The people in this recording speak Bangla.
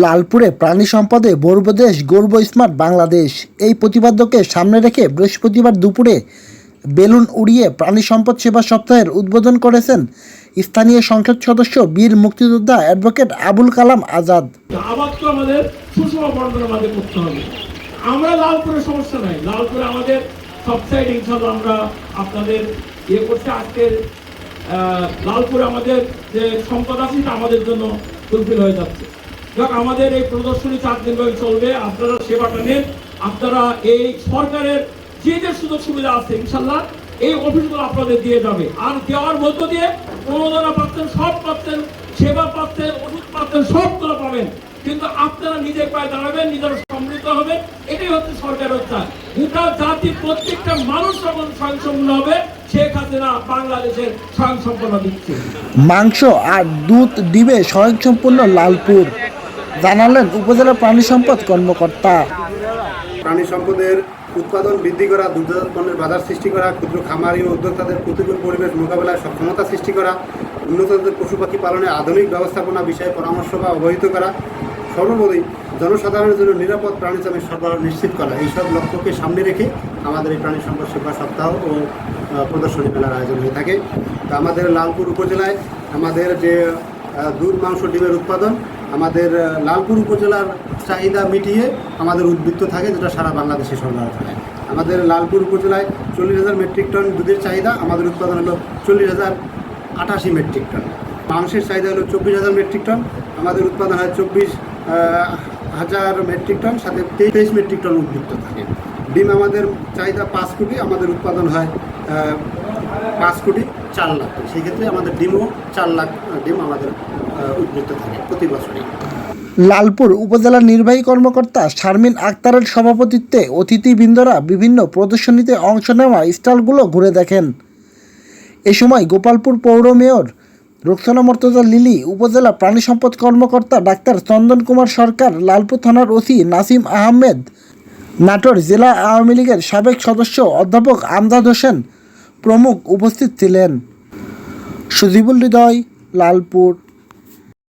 লালপুরে প্রাণী সম্পদে গর্ব দেশ গর্ব স্মার্ট বাংলাদেশ। এই প্রতিপাদ্যকে সামনে রেখে বৃহস্পতিবার দুপুরে বেলুন উড়িয়ে প্রাণী সম্পদ সেবা সপ্তাহের উদ্বোধন করেছেন স্থানীয় সংসদ সদস্য বীর মুক্তিযোদ্ধা অ্যাডভোকেট আবুল কালাম আজাদ। আমাদের সুষম করতে হবে। আমরা লালপুরে সমস্যা নাই। লালপুরে আমাদের সব সাইড ইনশাল্লাহ আমরা আপনাদের ইয়ে করতে আজকের লালপুরে আমাদের যে সম্পদ আছে আমাদের জন্য ফুলফিল হয়ে যাচ্ছে। যাক আমাদের এই প্রদর্শনী চার দিন ধরে চলবে। আপনারা সেবাটা নেন। আপনারা এই সরকারের যে যে সুযোগ সুবিধা আছে, ইনশাল্লাহ এই অফিসগুলো আপনাদের দিয়ে যাবে। আর দেওয়ার মধ্য দিয়ে প্রণোদনা পাচ্ছেন, সব পাচ্ছেন, সেবা পাচ্ছেন, ওষুধ পাচ্ছেন, সবগুলো পাবেন। কিন্তু আপনারা নিজের পায়ে দাঁড়াবেন, নিজেরা সমৃদ্ধ হবে এটাই হচ্ছে সরকারের চায় গোটা জাতি, প্রত্যেকটা মানুষ যখন স্বয়ংসম্পূর্ণ হবে, শেখ হাসিনা বাংলাদেশের স্বয়ংসম্পন্ন দিচ্ছে। মাংস আর দুধ দিবে স্বয়ংসম্পূর্ণ লালপুর। জানালেন উপজেলা প্রাণী সম্পদ কর্মকর্তা। প্রাণী সম্পদের উৎপাদন বৃদ্ধি করা দুগ্ধজাত পণ্যের বাজার সৃষ্টি করা, ক্ষুদ্র খামারি ও উদ্যোক্তাদের প্রতিকূল পরিবেশ মোকাবেলায় সক্ষমতা সৃষ্টি করা উন্নত জাতের পশু পাখি পালনে আধুনিক ব্যবস্থাপনা বিষয়ে পরামর্শ বা অবহিত করা, সর্বোপরি জনসাধারণের জন্য নিরাপদ প্রাণী চামের সরবরাহ নিশ্চিত করা, এইসব লক্ষ্যকে সামনে রেখে আমাদের এই প্রাণী সম্পদ সেবা সপ্তাহ ও প্রদর্শনী মেলার আয়োজন হয়ে থাকে। তা আমাদের লালপুর উপজেলায় আমাদের যে দুধ, মাংস, ডিমের উৎপাদন আমাদের লালপুর উপজেলার চাহিদা মিটিয়ে আমাদের উদ্বৃত্ত থাকে, যেটা সারা বাংলাদেশে সরবরাহ থাকে। আমাদের লালপুর উপজেলায় চল্লিশ হাজার মেট্রিক টন দুধের চাহিদা, আমাদের উৎপাদন হলো চল্লিশ হাজার আটাশি মেট্রিক টন। মাংসের চাহিদা হলো চব্বিশ হাজার মেট্রিক টন, আমাদের উৎপাদন হয় চব্বিশ হাজার মেট্রিক টন, সাথে তেইশ মেট্রিক টন উদ্বৃত্ত থাকে। ডিম আমাদের চাহিদা পাঁচ কোটি, আমাদের উৎপাদন হয় পাঁচ কোটি চার লাখ। সেই ক্ষেত্রে আমাদের ডিমও চার লাখ ডিম আমাদের উদ্বৃত্ত থাকে প্রতি বছরই। লালপুর উপজেলা নির্বাহী কর্মকর্তা শারমিন আক্তারের সভাপতিত্বে অতিথিবৃন্দরা বিভিন্ন প্রদর্শনীতে অংশ নেওয়া স্টলগুলো ঘুরে দেখেন। এ সময় গোপালপুর পৌর মেয়র রোকসানা মর্তজা লিলি, উপজেলা প্রাণী সম্পদ কর্মকর্তা ডাক্তার চন্দন কুমার সরকার, লালপুর থানার ওসি নাসিম আহমেদ নাটোর জেলা আওয়ামী লীগের সাবেক সদস্য অধ্যাপক আমদাদ হোসেন প্রমুখ উপস্থিত ছিলেন। সুজিবুল হৃদয়, লালপুর।